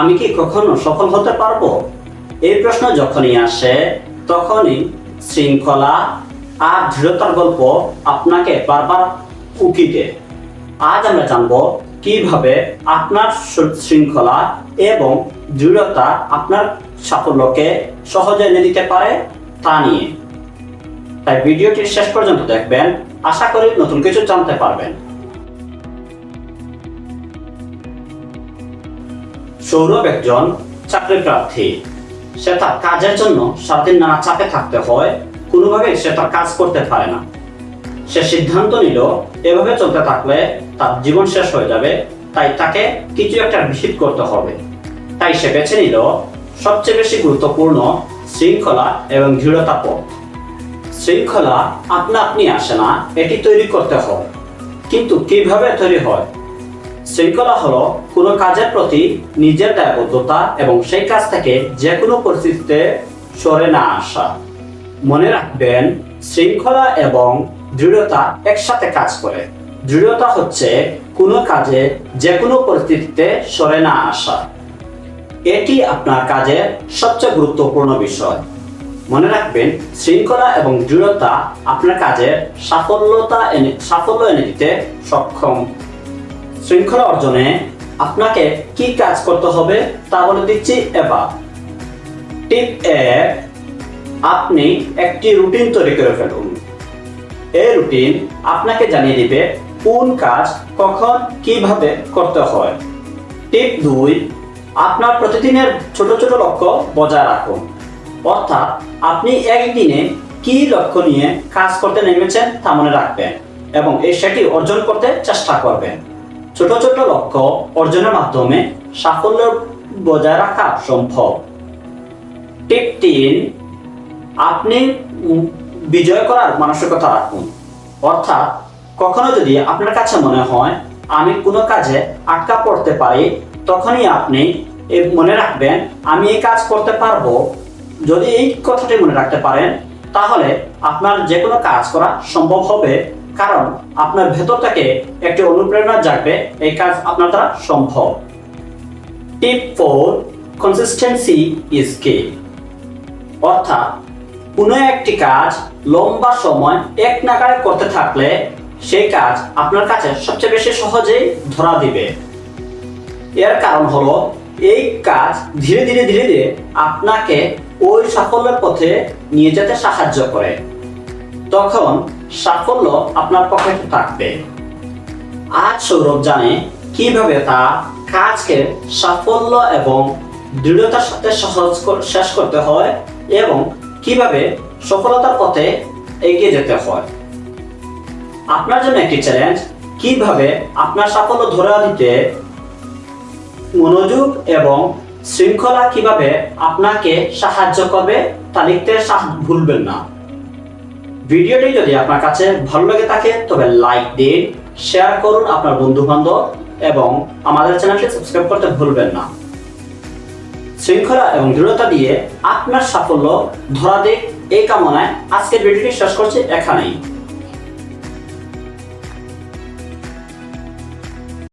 আমি কি কখনো সফল হতে পারব? এই প্রশ্ন যখনই আসে, তখনই শৃঙ্খলা আর দৃঢ়তার গল্প আপনাকে বারবার উকি আজ আমরা জানব কীভাবে আপনার শৃঙ্খলা এবং দৃঢ়তা আপনার সাফল্যকে সহজে এনে দিতে পারে তা নিয়ে। তাই ভিডিওটি শেষ পর্যন্ত দেখবেন। আশা করি নতুন কিছু জানতে পারবেন। সৌরভ একজন চাকরি প্রার্থী। সে তার কাজের জন্য সারাদিন নানা চাপে থাকতে হয় কোনোভাবে সে তার কাজ করতে পারে না। সে সিদ্ধান্ত নিল, এভাবে চলতে থাকলে তার জীবন শেষ হয়ে যাবে, তাই তাকে কিছু একটা নিশ্চিত করতে হবে। তাই সে বেছে নিল সবচেয়ে বেশি গুরুত্বপূর্ণ শৃঙ্খলা এবং দৃঢ়তা পথ। শৃঙ্খলা আপনা আপনি আসে না, এটি তৈরি করতে হয়। কিন্তু কীভাবে তৈরি হয়? শৃঙ্খলা হলো কোনো কাজের প্রতি নিজের দায়বদ্ধতা এবং সেই কাজ থেকে যে কোনো পরিস্থিতিতে সরে না আসা। মনে রাখবেন, শৃঙ্খলা এবং দৃঢ়তা একসাথে কাজ করে। দৃঢ়তা হচ্ছে কোনো কাজে যে কোনো পরিস্থিতিতে সরে না আসা। এটি আপনার কাজের সবচেয়ে গুরুত্বপূর্ণ বিষয়। মনে রাখবেন, শৃঙ্খলা এবং দৃঢ়তা আপনার কাজের সাফল্যতা এনে সাফল্য এনে দিতে সক্ষম। শৃঙ্খলা অর্জনে আপনাকে কি কাজ করতে হবে তা বলে দিচ্ছি এবার। টিপ এক আপনি একটি রুটিন তৈরি করে ফেলুন। এই রুটিন আপনাকে জানিয়ে দিবে কোন কাজ কখন কীভাবে করতে হয়। টিপ দুই, আপনার প্রতিদিনের ছোট ছোট লক্ষ্য বজায় রাখুন। অর্থাৎ আপনি একদিনে কি লক্ষ্য নিয়ে কাজ করতে নেমেছেন তা মনে রাখবেন এবং এই সেটি অর্জন করতে চেষ্টা করবেন। ছোট ছোট লক্ষ্য অর্জনের মাধ্যমে সাফল্য বজায় রাখা সম্ভব। টিপ তিন, আপনি বিজয় করার মানসিকতা রাখুন। অর্থাৎ কখনো যদি আপনার কাছে মনে হয়, আমি কোনো কাজে আটকা পড়তে পারি, তখনই আপনি মনে রাখবেন, আমি এই কাজ করতে পারব। যদি এই কথাটি মনে রাখতে পারেন, তাহলে আপনার যে কোনো কাজ করা সম্ভব হবে। কারণ আপনার ভেতর থেকে একটি অনুপ্রেরণা জাগবে, এই কাজ আপনার দ্বারা সম্ভব। টিপ ফোর কনসিস্টেন্সি ইজ কি অর্থাৎ, কোনো একটি কাজ লম্বা সময় এক নাগাড়ে করতে থাকলে সেই কাজ আপনার কাছে সবচেয়ে বেশি সহজেই ধরা দিবে। এর কারণ হলো, এই কাজ ধীরে ধীরে ধীরে ধীরে আপনাকে ওই সাফল্যের পথে নিয়ে যেতে সাহায্য করে। তখন সাফল্য আপনার পক্ষে থাকবে। আজ সৌরভ জানে কীভাবে তা কাজকে সাফল্য এবং দৃঢ়তার সাথে সহজ শেষ করতে হয় এবং কীভাবে সফলতার পথে এগিয়ে যেতে হয়। আপনার জন্য একটি চ্যালেঞ্জ কীভাবে আপনার সাফল্য ধরে দিতে মনোযোগ এবং শৃঙ্খলা কীভাবে আপনাকে সাহায্য করবে তা লিখতে ভুলবেন না। ভিডিওটি যদি আপনার কাছে ভালো লাগে থাকে, তবে লাইক দিন শেয়ার করুন আপনার বন্ধু বান্ধব এবং আমাদের চ্যানেলটি সাবস্ক্রাইব করতে ভুলবেন না। শৃঙ্খলা এবং দৃঢ়তা দিয়ে আপনার সাফল্য ধরা দিক। এই কামনায় আজকের ভিডিওটি শেষ করছি এখানেই।